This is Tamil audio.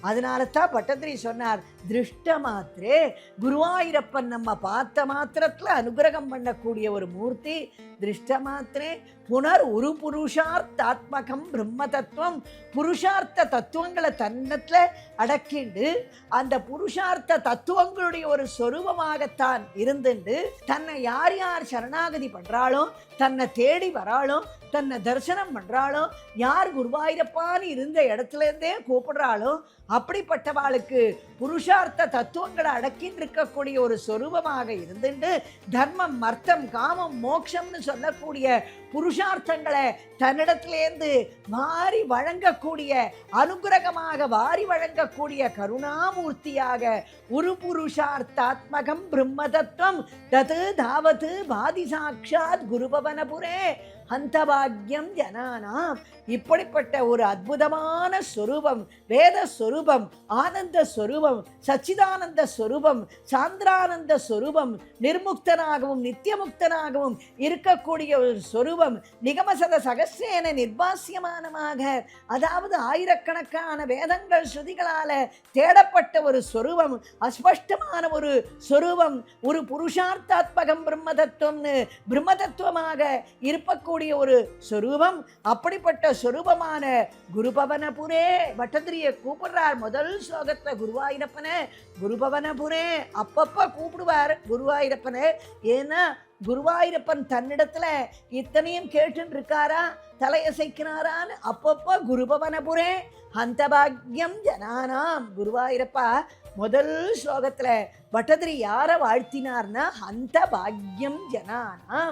அதனால தான் பட்டத்திரி சொன்னார் திருஷ்ட மாத்திரே குருவாயூரப்பன் நம்ம பார்த்த மாத்திரத்தில் அனுகிரகம் பண்ணக்கூடிய ஒரு மூர்த்தி. திருஷ்ட மாத்திரே புனர் ஒரு புருஷார்த்தாத்மகம் பிரம்ம தத்துவம் புருஷார்த்த தத்துவங்களை தன்னத்தில் அடக்கிண்டு அந்த புருஷார்த்த தத்துவங்களுடைய ஒரு சொரூபமாகத்தான் இருந்துண்டு. தன்னை யார் யார் சரணாகதி பண்ணுறாலும் தன்னை தேடி வராலும் தன்னை தரிசனம் பண்ணுறாளோ யார் குருவாயிரப்பான்னு இருந்த இடத்துல இருந்தே கூப்பிடுறாளோ? அப்படிப்பட்டவாளுக்கு புருஷார்த்த தத்துவங்களை அடக்கின்னு இருக்கக்கூடிய ஒரு சொரூபமாக இருந்துட்டு தர்மம் மர்த்தம் காமம் மோட்சம்னு சொல்லக்கூடிய புருஷார்த்தங்களை தன்னிடத்திலேருந்து வாரி வழங்கக்கூடிய அனுகிரகமாக வாரி வழங்கக்கூடிய கருணாமூர்த்தியாக ஒரு புருஷார்த்தாத்மகம் பிரம்ம தத்துவம் தது தாவத்து பாதி சாட்சாத் குருபவனபுரே. ஹந்தபாகியம் ஜனானாம். இப்படிப்பட்ட ஒரு அற்புதமான ஸ்வரூபம் வேத ஸ்வரூபம் ஆனந்த ஸ்வரூபம் சச்சிதானந்த ஸ்வரூபம் சாந்திரானந்த ஸ்வரூபம் நிர்முக்தனாகவும் நித்தியமுக்தனாகவும் இருக்கக்கூடிய ஒரு ஸ்வரூபம் நிகமசத சகசேன நிர்பாசியமானமாக அதாவது ஆயிரக்கணக்கான வேதங்கள் ஸ்ருதிகளால தேடப்பட்ட ஒரு ஸ்வரூபம் அஸ்பஷ்டமான ஒரு ஸ்வரூபம் ஒரு புருஷார்த்தாத்மகம் பிரம்ம தத்துவம்னு பிரம்ம தத்துவமாக இருக்கக்கூடிய ஒரு ஸ்வரூபம் அப்படிப்பட்ட ஸ்வரூபமான குருபவனபுரே பட்டத்திரிய கூப்பிடுறார் முதல் ஸ்லோகத்தை குருவாயிரப்பனே குருபவனபுரே அப்பப்போ கூப்பிடுவார் குருவாயிரப்பனே. ஏன்னா குருவாயிரப்பன் தன்னிடத்துல இத்தனையும் கேட்டுன்னு இருக்காரா தலையசைக்கிறாரான்னு அப்பப்போ குருபவனபுரே ஹந்தபாகியம் ஜனானாம் குருவாயிரப்பா முதல் ஸ்லோகத்துல பட்டதிரி யாரை வாழ்த்தினார்னா ஹந்த பாக்யம் ஜனானாம்